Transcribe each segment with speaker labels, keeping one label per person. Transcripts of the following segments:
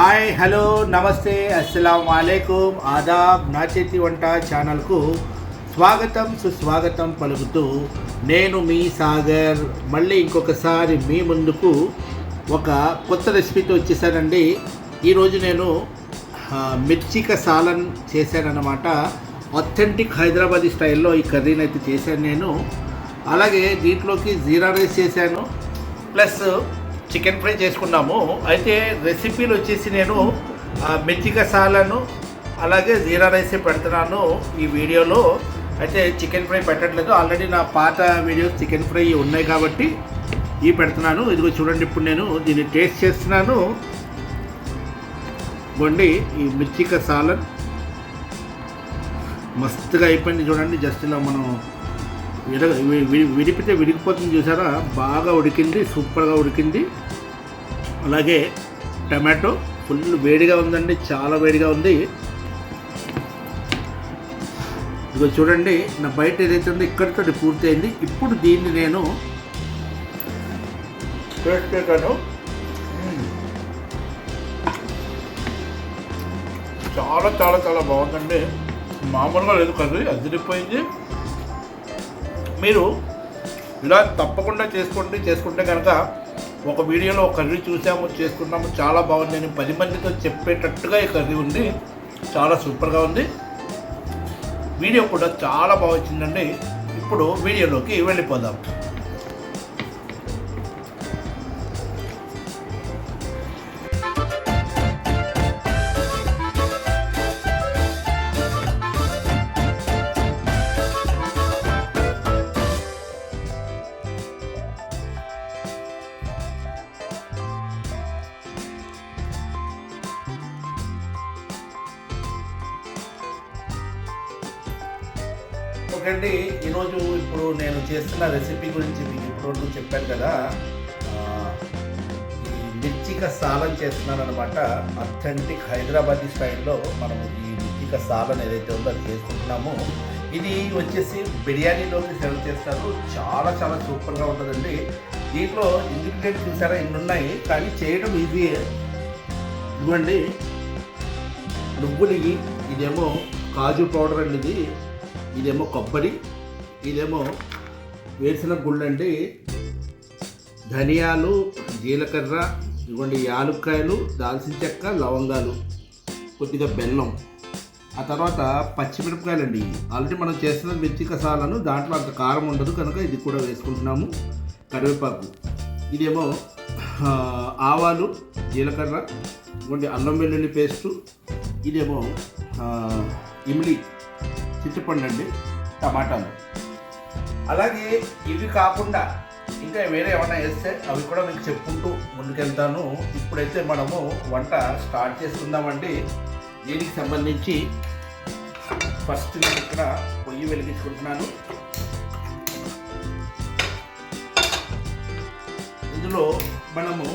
Speaker 1: Hi hello నమస్తే అస్సలం వాలేకుమ్ ఆదాబ్ నా చేతి వంట ఛానల్కు స్వాగతం సుస్వాగతం పలుకుతూ నేను మీ సాగర్. మళ్ళీ ఇంకొకసారి మీ ముందుకు ఒక కొత్త రెసిపీతో వచ్చేసానండి. ఈరోజు నేను మిర్చిక సాలన్ చేశానన్నమాట. అథెంటిక్ హైదరాబాదీ స్టైల్లో ఈ కర్రీని అయితే చేశాను నేను. అలాగే దీంట్లోకి జీరా రైస్ చేశాను. ప్లస్ చికెన్ ఫ్రై చేసుకున్నాము. అయితే రెసిపీలు వచ్చేసి నేను ఆ, కసాలను అలాగే జీరా రైస్ పెడుతున్నాను ఈ వీడియోలో. అయితే చికెన్ ఫ్రై పెట్టట్లేదు. ఆల్రెడీ నా పాత వీడియోస్ చికెన్ ఫ్రై ఉన్నాయి కాబట్టి ఇవి పెడుతున్నాను. ఇదిగో చూడండి ఇప్పుడు నేను దీన్ని టేస్ట్ చేస్తున్నాను. ఇవ్వండి ఈ మిర్చిక సాలన్. మస్తుగా అయిపోయింది చూడండి. జస్ట్ ఇలా మనం విడ విడిపితే విడిగిపోతుంది చూసారా? బాగా ఉడికింది సూపర్గా ఉడికింది. అలాగే టమాటో ఫుల్ వేడిగా ఉందండి చాలా వేడిగా ఉంది. ఇదిగో చూడండి నా బయట ఏదైతే ఉందో ఇక్కడితో పూర్తయింది. ఇప్పుడు దీన్ని నేను పెట్టాను చాలా చాలా చాలా బాగుందండి. మామూలుగా లేదు కర్రీ అదిరిపోయింది. మీరు ఇలా తప్పకుండా చేసుకోండి చేసుకుంటే కనుక ఒక వీడియోలో ఒక కర్రీ చూసాము చేసుకున్నాము చాలా బాగుంది నేను పది మందితో చెప్పేటట్టుగా ఈ కర్రీ ఉంది. చాలా సూపర్గా ఉంది. వీడియో కూడా చాలా బాగా వచ్చిందండి. ఇప్పుడు వీడియోలోకి వెళ్ళిపోదాం. నేను చేస్తున్న రెసిపీ గురించి మీకు ఇప్పుడు చెప్పాను కదా ఈ మిర్చిక సాలం చేస్తున్నాను అనమాట అథెంటిక్ హైదరాబాదీ స్టైల్లో మనం ఈ మిర్చిక సాలం ఏదైతే ఉందో అది చేసుకుంటున్నాము ఇది వచ్చేసి బిర్యానీలోకి సర్వ్ చేస్తారు. చాలా చాలా సూపర్గా ఉంటుందండి. దీంట్లో ఇంగ్రీడియంట్స్ చూసారా? ఇన్ని ఉన్నాయి కానీ చేయడం ఈజీ ఇవ్వండి. నువ్వులు ఇదేమో కాజు పౌడర్ అండి ఇది. ఇదేమో కొబ్బరి. ఇదేమో వేరుశనగ గుళ్ళు అండి ధనియాలు జీలకర్ర ఇవ్వండి యాలుక్కాయలు దాల్చిన చెక్క లవంగాలు కొద్దిగా బెల్లం. ఆ తర్వాత పచ్చిమిరపకాయలు అండి ఆల్రెడీ మనం చేస్తున్న మిర్చి కసాలను దాంట్లో అంత కారం ఉండదు. కనుక ఇది కూడా వేసుకుంటున్నాము. కరివేపాకు. ఇదేమో ఆవాలు జీలకర్ర ఇవ్వండి అల్లం వెల్లుల్లి పేస్టు. ఇదేమో ఇమ్లి చింతపండు అండి టమాటాలు. అలాగే ఇవి కాకుండా ఇంకా వేరే ఏమైనా వేస్తే అవి కూడా మీకు చెప్పుకుంటూ ముందుకెళ్తాను. ఇప్పుడైతే మనము వంట స్టార్ట్ చేసుకుందామండి దీనికి సంబంధించి ఫస్ట్ నేను ఇక్కడ పొయ్యి వెలిగించుకుంటున్నాను. ఇందులో మనము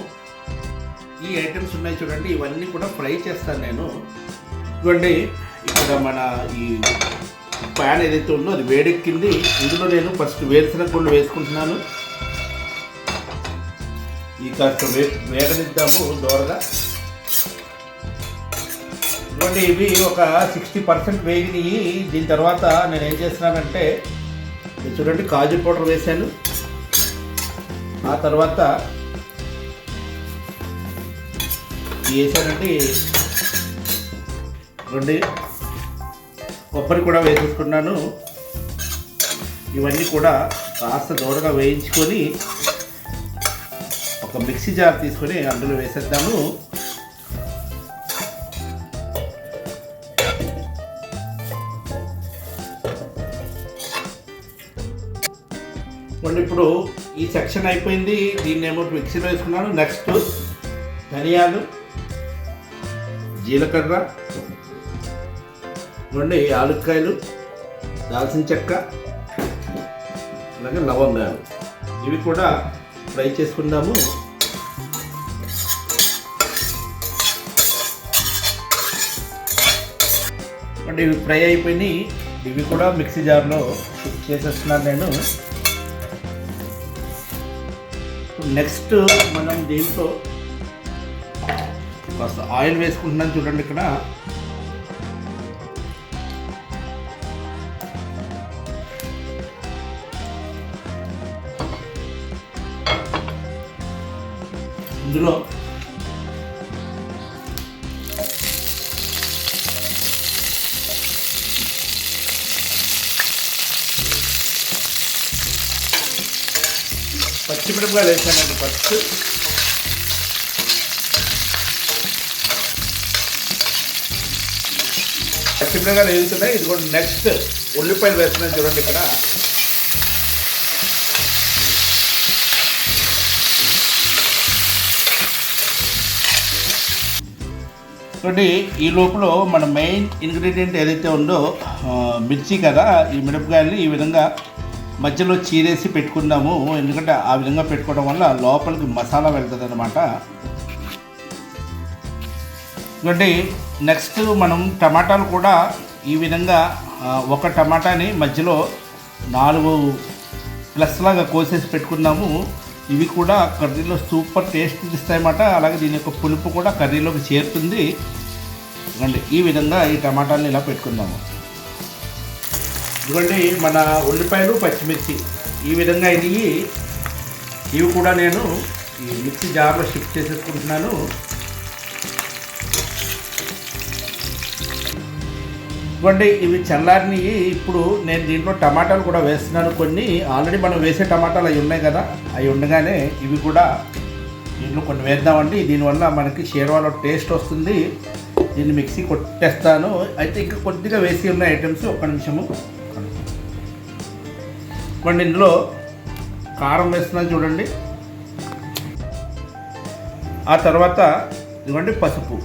Speaker 1: ఈ ఐటమ్స్ ఉన్నాయి చూడండి. ఇవన్నీ కూడా ఫ్రై చేస్తాను నేను. ఇవ్వండి ఇక్కడ మన ఈ ప్యాన్ ఏదైతే ఉందో అది వేడెక్కింది. ఇందులో నేను ఫస్ట్ వేరుశనగ గుళ్ళు వేసుకుంటున్నాను. ఈ కాస్త వే వేగనిద్దాము దోరగా. ఇటువంటి ఇవి ఒక సిక్స్టీ పర్సెంట్ వేగినాయి. దీని తర్వాత నేను ఏం చేస్తున్నానంటే చూడండి కాజు పౌడర్ వేశాను. ఆ తర్వాత ఇది వేసానండి రెండు కొబ్బరి కూడా వేసేసుకున్నాను. ఇవన్నీ కూడా కాస్త దూరంగా వేయించుకొని ఒక మిక్సీ జార్ తీసుకొని అందులో వేసేద్దాము. ఇవ్వండి ఇప్పుడు ఈ సెక్షన్ అయిపోయింది. దీన్ని ఏమో మిక్సీలో వేసుకున్నాను. నెక్స్ట్ ధనియాలు జీలకర్ర ఇవ్వండి ఆలుక్కాయలు దాల్చిన చెక్క అలాగే లవంగాలు. ఇవి కూడా ఫ్రై చేసుకుందాము. అంటే ఇవి ఫ్రై అయిపోయినాయి. ఇవి కూడా మిక్సీ జార్లో కుక్ చేసేస్తున్నాను నేను. నెక్స్ట్ మనం దీంట్లో కాస్త ఆయిల్ వేసుకుంటున్నాను చూడండి ఇక్కడ. ఇందులో పచ్చిమిరపకాయలు వేసానండి ఫస్ట్ పచ్చిమిరపకాయలు వేగుతున్నాయి ఇది కూడా నెక్స్ట్ ఉల్లిపాయలు వేస్తున్నాను చూడండి ఇక్కడ చూడండి ఈ లోపల మన మెయిన్ ఇంగ్రీడియంట్ ఏదైతే ఉందో మిర్చి కదా ఈ మిరపకాయల్ని ఈ విధంగా మధ్యలో చీరేసి పెట్టుకుందాము. ఎందుకంటే ఆ విధంగా పెట్టుకోవడం వల్ల లోపలికి మసాలా వెళ్తుంది అనమాట చూడండి నెక్స్ట్ మనం టమాటాలు కూడా ఈ విధంగా ఒక టమాటాని మధ్యలో నాలుగు ప్లస్ లాగా కోసేసి పెట్టుకున్నాము ఇవి కూడా కర్రీలో సూపర్ టేస్ట్ ఇస్తాయన్నమాట. అలాగే దీని యొక్క పులుపు కూడా కర్రీలోకి చేరుతుంది. ఇదిగోండి ఈ విధంగా ఈ టమాటాలను ఇలా పెట్టుకుందాము. ఇదిగోండి మన ఉల్లిపాయలు పచ్చిమిర్చి. ఈ విధంగా ఇది. ఇవి కూడా నేను ఈ మిక్సీ జార్లో షిఫ్ట్ చేసేసుకుంటున్నాను. ఇవ్వండి. ఇవి చల్లారిని ఇప్పుడు నేను దీంట్లో టమాటాలు కూడా వేస్తున్నాను. కొన్ని ఆల్రెడీ మనం వేసే టమాటాలు అవి ఉన్నాయి కదా. అవి ఉండగానే ఇవి కూడా దీంట్లో కొన్ని వేద్దామండి. దీనివల్ల మనకి షేర్వాలో టేస్ట్ వస్తుంది. దీన్ని మిక్సీ కొట్టేస్తాను. అయితే ఇంకా కొద్దిగా వేసి ఉన్న ఐటమ్స్ ఒక్క నిమిషము కొన్ని ఇందులో కారం వేస్తున్నాను చూడండి. ఆ తర్వాత ఇదిగోండి పసుపు.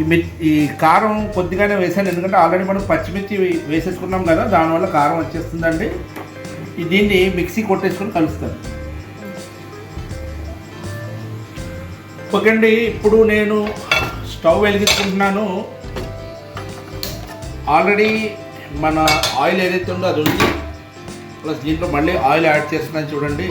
Speaker 1: ఈ మిర్ ఈ కారం కొద్దిగానే వేసాను ఎందుకంటే ఆల్రెడీ మనం పచ్చిమిర్చి వేసేసుకున్నాం కదా దానివల్ల కారం వచ్చేస్తుందండి. దీన్ని మిక్సీ కొట్టేసుకొని కలుస్తాను ఓకే అండి ఇప్పుడు నేను స్టవ్ వెలిగించుకుంటున్నాను. ఆల్రెడీ మన ఆయిల్ ఏదైతే ఉందో అది ఉంది ప్లస్ దీంట్లో మళ్ళీ ఆయిల్ యాడ్ చేస్తున్నాను చూడండి.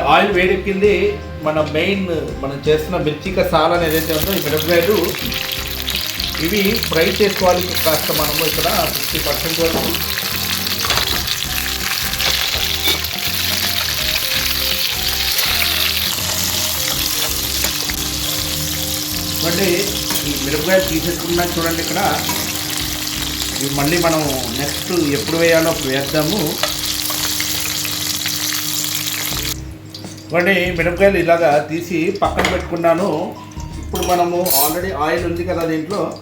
Speaker 1: ఇప్పుడు ఆయిల్ వేడెక్కింది మన మెయిన్ మనం చేస్తున్న మిర్చిక సాలన్ ఏదైతే ఉందో ఈ మిరపకాయలు ఇవి ఫ్రై చేసుకోవాలి కాస్త మనము ఇక్కడ ఫిఫ్టీ పర్సెంట్ వరకు. చూడండి ఈ మిరపకాయలు తీసేసుకున్నా చూడండి ఇక్కడ. ఇవి మళ్ళీ మనం నెక్స్ట్ ఎప్పుడు వేయాలో వేద్దాము. ఇవ్వండి మిరపకాయలు ఇలాగా తీసి పక్కన పెట్టుకున్నాను. ఇప్పుడు మనము ఆల్రెడీ ఆయిల్ ఉంది కదా దీంట్లో.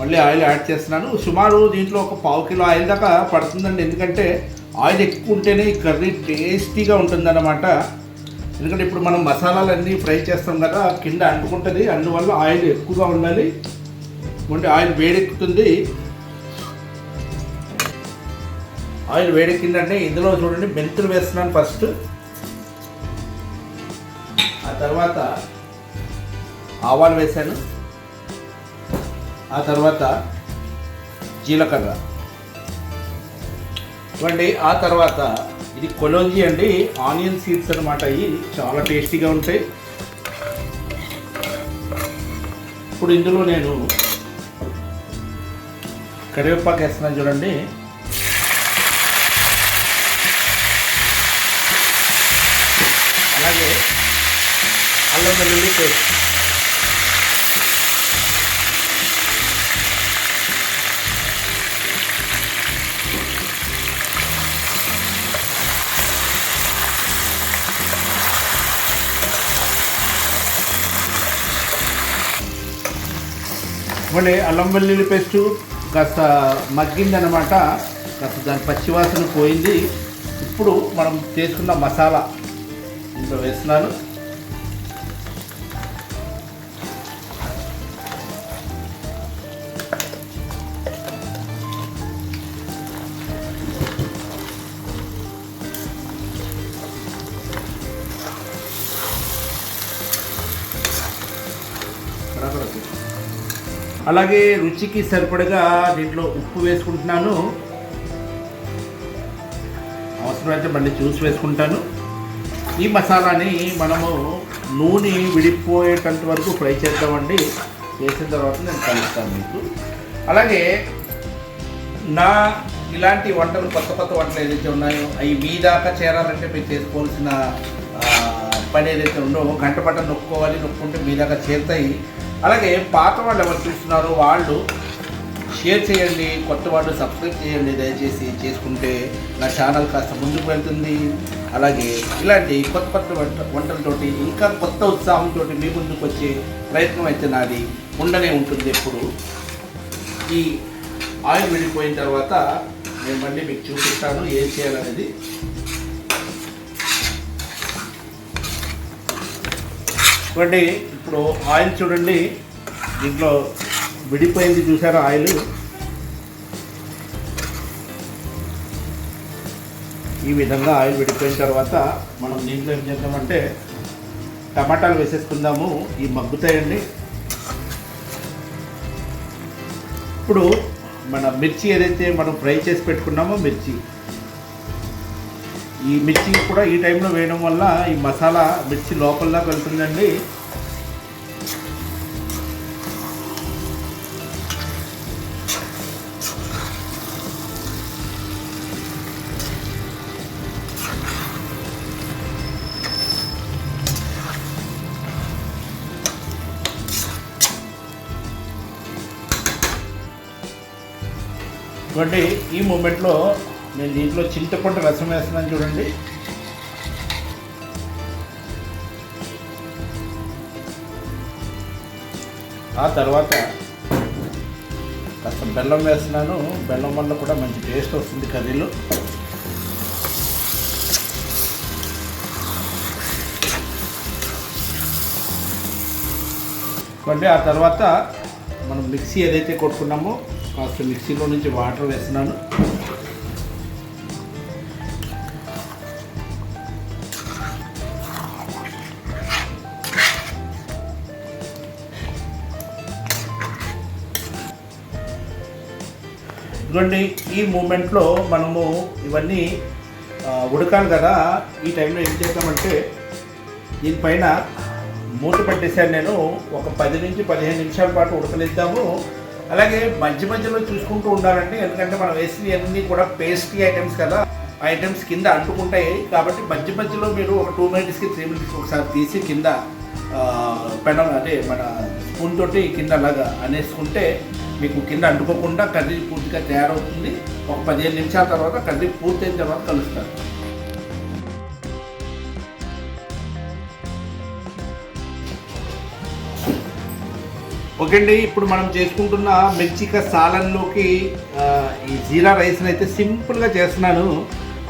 Speaker 1: మళ్ళీ ఆయిల్ యాడ్ చేస్తున్నాను. సుమారు దీంట్లో ఒక పావు కిలో ఆయిల్ దాకా పడుతుందండి. ఎందుకంటే ఆయిల్ ఎక్కువ ఉంటేనే ఈ కర్రీ టేస్టీగా ఉంటుందన్నమాట. ఎందుకంటే ఇప్పుడు మనం మసాలాలన్నీ ఫ్రై చేస్తాం కదా కింద అంటుకుంటుంది. అందువల్ల ఆయిల్ ఎక్కువగా ఉండాలి. అంటే ఆయిల్ వేడెక్కుతుంది. ఆయిల్ వేడెక్కిందంటే ఇందులో చూడండి మెంతులు వేస్తున్నాను ఫస్ట్ ఆ తర్వాత ఆవాలు వేశాను. ఆ తర్వాత జీలకర్ర. ఇవ్వండి ఆ తర్వాత ఇది కొలోంజీ అండి. ఆనియన్ సీడ్స్ అనమాట ఇవి చాలా టేస్టీగా ఉంటాయి. ఇప్పుడు ఇందులో నేను కరివేపాకు వేస్తున్నాను చూడండి. అలాగే అల్లం వెల్లుల్లి పేస్ట్ ఇవ్వండి అల్లం వెల్లుల్లి పేస్టు కాస్త మగ్గిందనమాట కాస్త దాని పచ్చివాసన పోయింది. ఇప్పుడు మనం చేసుకున్న మసాలా. ఇంట్లో వేస్తున్నాను. అలాగే రుచికి సరిపడగా దీంట్లో ఉప్పు వేసుకుంటున్నాను. అవసరమైతే మళ్ళీ చూసి వేసుకుంటాను. ఈ మసాలాని మనము నూనె విడిపోయేటంత వరకు ఫ్రై చేద్దామండి. చేసిన తర్వాత నేను కలుస్తాను మీకు. అలాగే నా ఇలాంటి వంటలు కొత్త కొత్త వంటలు ఏదైతే ఉన్నాయో అవి మీ దాకా చేరాలంటే మీరు చేసుకోవాల్సిన పని ఏదైతే ఉందో గంట పట్ట నొక్కోవాలి నొక్కుంటే మీ దాకా చేరుతాయి. అలాగే పాత వాళ్ళు ఎవరు చూస్తున్నారో వాళ్ళు షేర్ చేయండి కొత్త వాళ్ళు సబ్స్క్రైబ్ చేయండి దయచేసి చేసుకుంటే నా ఛానల్ కాస్త ముందుకు వెళ్తుంది. అలాగే ఇలాంటి కొత్త కొత్త వంట వంటలతోటి ఇంకా కొత్త ఉత్సాహంతో మీ ముందుకు వచ్చే ప్రయత్నం అయితే నాది ఉండనే ఉంటుంది ఎప్పుడు. ఈ ఆయిల్ వెళ్ళిపోయిన తర్వాత నేను మళ్ళీ మీకు చూపిస్తాను ఏం చేయాలనేది. చూడండి ఇప్పుడు ఆయిల్ చూడండి. దీంట్లో విడిపోయింది చూసారా ఆయిల్? ఈ విధంగా ఆయిల్ విడిపోయిన తర్వాత మనం దీంట్లో ఏం చేద్దామంటే టమాటాలు వేసేసుకుందాము. ఈ మగ్గుతాయండి. ఇప్పుడు మన మిర్చి ఏదైతే మనం ఫ్రై చేసి పెట్టుకున్నామో మిర్చి. ఈ మిర్చి కూడా ఈ టైంలో వేయడం వల్ల ఈ మసాలా మిర్చి లోపల వెళ్తుందండి. చూడండి ఈ మూమెంట్లో నేను దీంట్లో చింతపండు రసం వేస్తున్నాను చూడండి. ఆ తర్వాత కాస్త బెల్లం వేస్తున్నాను. బెల్లం వల్ల కూడా మంచి టేస్ట్ వస్తుంది కర్రీలో. చూడండి ఆ తర్వాత మనం మిక్సీ ఏదైతే కొట్టుకున్నామో కాస్త మిక్సీలో నుంచి వాటర్ వేస్తున్నాను. ఇదిగోండి ఈ మూమెంట్లో మనము ఇవన్నీ ఉడకాలి కదా. ఈ టైంలో ఏం చేద్దామంటే దీనిపైన మూత పెట్టేశాను నేను. ఒక పది నుంచి పదిహేను నిమిషాల పాటు ఉడకనిద్దాము. అలాగే మధ్య మధ్యలో చూసుకుంటూ ఉండాలండి. ఎందుకంటే మనం వేసినవి అన్నీ కూడా పేస్ట్రీ ఐటమ్స్ కదా. ఆ ఐటమ్స్ కింద అంటుకుంటాయి. కాబట్టి మధ్య మధ్యలో మీరు ఒక టూ మినిట్స్కి త్రీ మినిట్స్కి ఒకసారి తీసి కింద పెనం అదే మన స్పూన్ తోటి కింద అలాగా అనేసుకుంటే మీకు కింద అంటుకోకుండా కర్రీ పూర్తిగా తయారవుతుంది. ఒక పదిహేను నిమిషాల తర్వాత కర్రీ పూర్తయిన తర్వాత కలుస్తారు. ఓకే అండి ఇప్పుడు మనం చేసుకుంటున్న మిర్చిక సాలన్లోకి ఈ జీరా రైస్ని అయితే సింపుల్గా చేస్తున్నాను.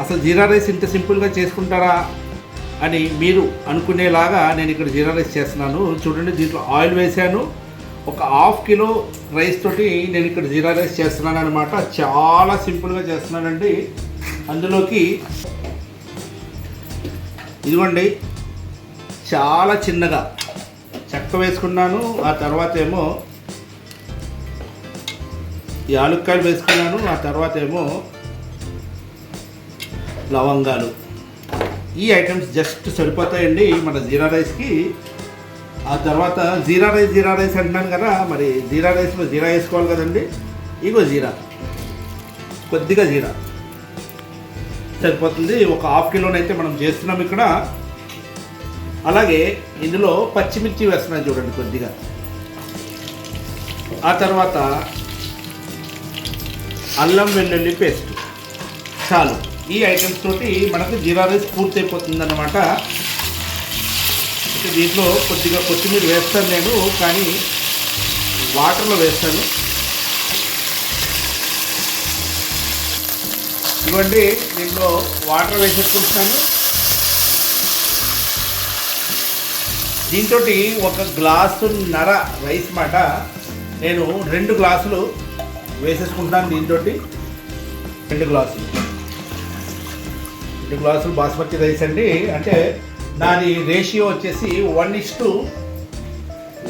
Speaker 1: అసలు జీరా రైస్ ఇంత సింపుల్గా చేసుకుంటారా అని మీరు అనుకునేలాగా నేను ఇక్కడ జీరా రైస్ చేస్తున్నాను. చూడండి దీంట్లో ఆయిల్ వేశాను. ఒక హాఫ్ కిలో రైస్ తోటి నేను ఇక్కడ జీరా రైస్ చేస్తున్నాను అనమాట చాలా సింపుల్గా చేస్తున్నానండి. అందులోకి ఇదిగోండి. చాలా చిన్నగా చెక్క వేసుకున్నాను. ఆ తర్వాత ఏమో యాలుక్కాయలు వేసుకున్నాను. ఆ తర్వాత ఏమో లవంగాలు. ఈ ఐటమ్స్ జస్ట్ సరిపోతాయండి మన జీరా రైస్కి. ఆ తర్వాత జీరా రైస్ జీరా రైస్ అంటున్నాను కదా మరి జీరా రైస్లో జీరా వేసుకోవాలి కదండి. ఇగో జీరా. కొద్దిగా జీరా. సరిపోతుంది. ఒక హాఫ్ కిలోనైతే మనం చేస్తున్నాం ఇక్కడ. అలాగే ఇందులో పచ్చిమిర్చి వేస్తున్నాను చూడండి కొద్దిగా. ఆ తర్వాత అల్లం వెల్లుల్లి పేస్ట్. చాలు. ఈ ఐటమ్స్ తోటి మనకు జీరా రైస్ పూర్తి అయిపోతుంది అనమాట దీంట్లో కొద్దిగా కొత్తిమీర వేస్తాను నేను కానీ వాటర్లో వేస్తాను. ఇవ్వండి దీంట్లో వాటర్ వేసేసుకుంటున్నాను. దీంతో ఒక గ్లాసు నర రైస్ మాట నేను రెండు గ్లాసులు వేసేసుకుంటాను దీంతో రెండు గ్లాసులు. రెండు గ్లాసులు బాస్మతి రైస్ అండి. అంటే దాని రేషియో వచ్చేసి one is to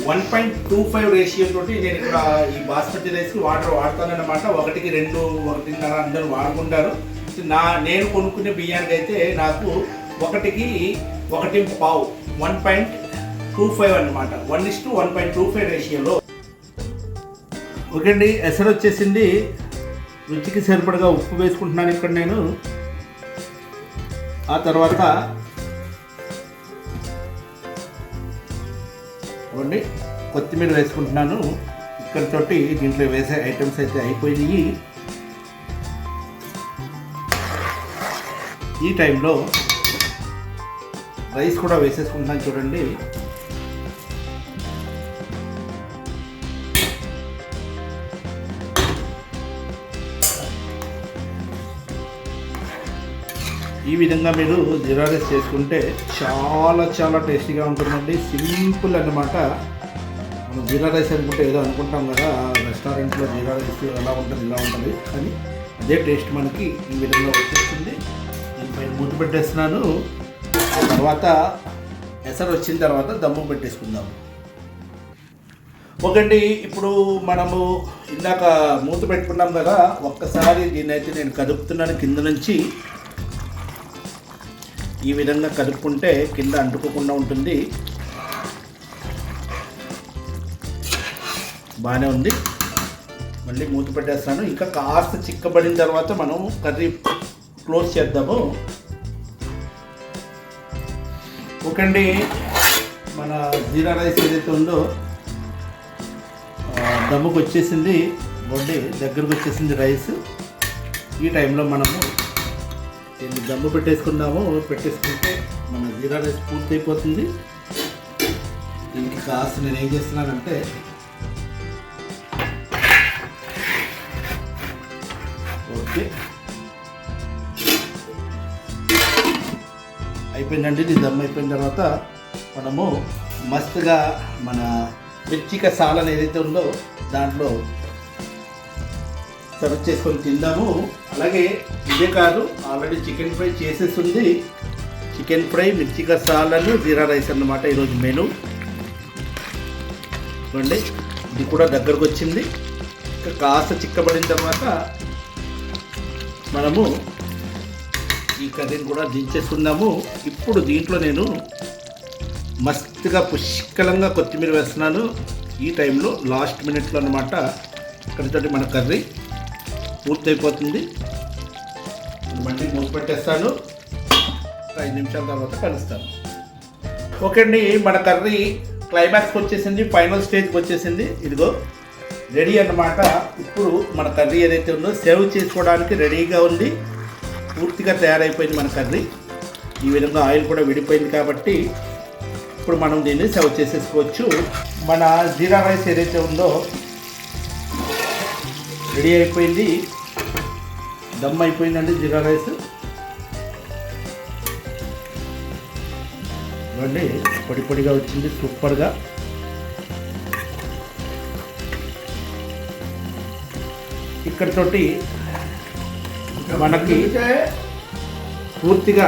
Speaker 1: one point two five ratio తోటి నేను ఇక్కడ ఈ బాస్మతి రైస్కి వాటర్ వాడతానన్నమాట. ఒకటికి రెండు ఒకటిన్నర అందరూ వాడుకుంటారు. నా నేను కొనుక్కునే బియ్యానికి అయితే నాకు ఒకటికి ఒకటి పావు వన్ పాయింట్ టూ ఫైవ్ అనమాట one is to one point two five రేషియోలో ఓకే అండి ఎసరు వచ్చేసింది. రుచికి సరిపడగా ఉప్పు వేసుకుంటున్నాను ఇక్కడ నేను. ఆ తర్వాత ఇవ్వండి. కొత్తిమీర వేసుకుంటున్నాను. ఇక్కడితోటి దీంట్లో వేసే ఐటమ్స్ అయితే అయిపోయినాయి. ఈ టైంలో రైస్ కూడా వేసేసుకుంటున్నాను చూడండి. ఈ విధంగా మీరు జీరా రైస్ చేసుకుంటే చాలా చాలా టేస్టీగా ఉంటుందండి. సింపుల్ అన్నమాట. మనం జీరా రైస్ అనుకుంటే ఏదో అనుకుంటాం కదా రెస్టారెంట్లో జీరా రైస్ ఎలా ఉంటుంది ఇలా ఉంటుంది. కానీ అదే టేస్ట్ మనకి ఈ విధంగా వచ్చేస్తుంది. దీనిపై మూత పెట్టేస్తున్నాను. తర్వాత ఎసరు వచ్చిన తర్వాత దమ్ము పెట్టేసుకుందాం. ఓకండి ఇప్పుడు మనము ఇందాక మూత పెట్టుకున్నాం కదా ఒక్కసారి దీన్ని అయితే నేను కదుపుతున్నాను కింద నుంచి. ఈ విధంగా కలుపుకుంటే కింద అంటుకోకుండా ఉంటుంది. బాగానే ఉంది. మళ్ళీ మూత పెట్టేస్తాను. ఇంకా కాస్త చిక్కబడిన తర్వాత మనం కర్రీ క్లోజ్ చేద్దాము. ఓకండి మన జీరా రైస్ ఏదైతే ఉందో దమ్ముకు వచ్చేసింది వడ్డీ దగ్గరకు వచ్చేసింది రైస్. ఈ టైంలో మనము దీన్ని దమ్ము పెట్టేసుకున్నామో పెట్టేసుకుంటే మన జీరా రైస్ పూర్తి అయిపోతుంది దీనికి కాస్త నేను ఏం చేస్తున్నానంటే ఓకే. అయిపోయిందండి. ఇది దమ్ అయిపోయిన తర్వాత మనము మస్తుగా మన మిర్చిక సాలన్ ఏదైతే ఉందో దాంట్లో సర్వ్ చేసుకొని తిందాము అలాగే ఇదే కాదు ఆల్రెడీ చికెన్ ఫ్రై చేసేసింది. చికెన్ ఫ్రై మిర్చి కసాలను జీరా రైస్ అన్నమాట ఈరోజు మెను చూడండి ఇది కూడా దగ్గరకు వచ్చింది. ఇంకా కాస్త చిక్కబడిన తర్వాత మనము ఈ కర్రీని కూడా దించేసుకుందాము. ఇప్పుడు దీంట్లో నేను మస్తుగా పుష్కలంగా కొత్తిమీర వేస్తున్నాను. ఈ టైంలో లాస్ట్ మినిట్లో అనమాట ఇక్కడితోటి మన కర్రీ. పూర్తయిపోతుంది. మళ్ళీ మూసి పెట్టేస్తాను ఐదు నిమిషాల తర్వాత కలుస్తాను. ఓకే అండి మన కర్రీ క్లైమాక్స్కి వచ్చేసింది ఫైనల్ స్టేజ్కి వచ్చేసింది. ఇదిగో రెడీ అన్నమాట. ఇప్పుడు మన కర్రీ ఏదైతే ఉందో సేవ్ చేసుకోవడానికి రెడీగా ఉంది. పూర్తిగా తయారైపోయింది మన కర్రీ. ఈ విధంగా ఆయిల్ కూడా విడిపోయింది కాబట్టి ఇప్పుడు మనం దీన్ని సర్వ్ చేసేసుకోవచ్చు. మన జీరా రైస్ ఏదైతే ఉందో రెడీ అయిపోయింది. దమ్ అయిపోయిందండి జీరా రైస్. ఇవ్వండి పొడి పొడిగా వచ్చింది సూపర్గా ఇక్కడితోటి మనకి పూర్తిగా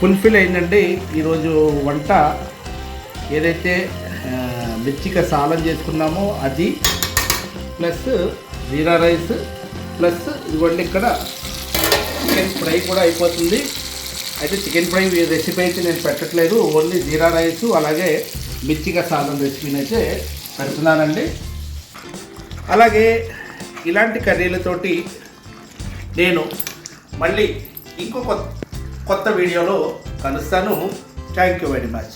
Speaker 1: ఫుల్ఫిల్ అయిందండి. ఈరోజు వంట ఏదైతే ఆ, మిర్చిక సాలం చేసుకున్నామో అది ప్లస్ జీరా రైస్ ప్లస్ ఇదిగోండి ఇక్కడ చికెన్ ఫ్రై కూడా అయిపోతుంది. అయితే చికెన్ ఫ్రై రెసిపీ అయితే నేను పెట్టట్లేదు. ఓన్లీ జీరా రైస్ అలాగే మిర్చిక సాధన రెసిపీని అయితే పెడుతున్నానండి. అలాగే ఇలాంటి కర్రీలతోటి నేను మళ్ళీ ఇంకో కొత్త కొత్త వీడియోలో కలుస్తాను. Thank you very much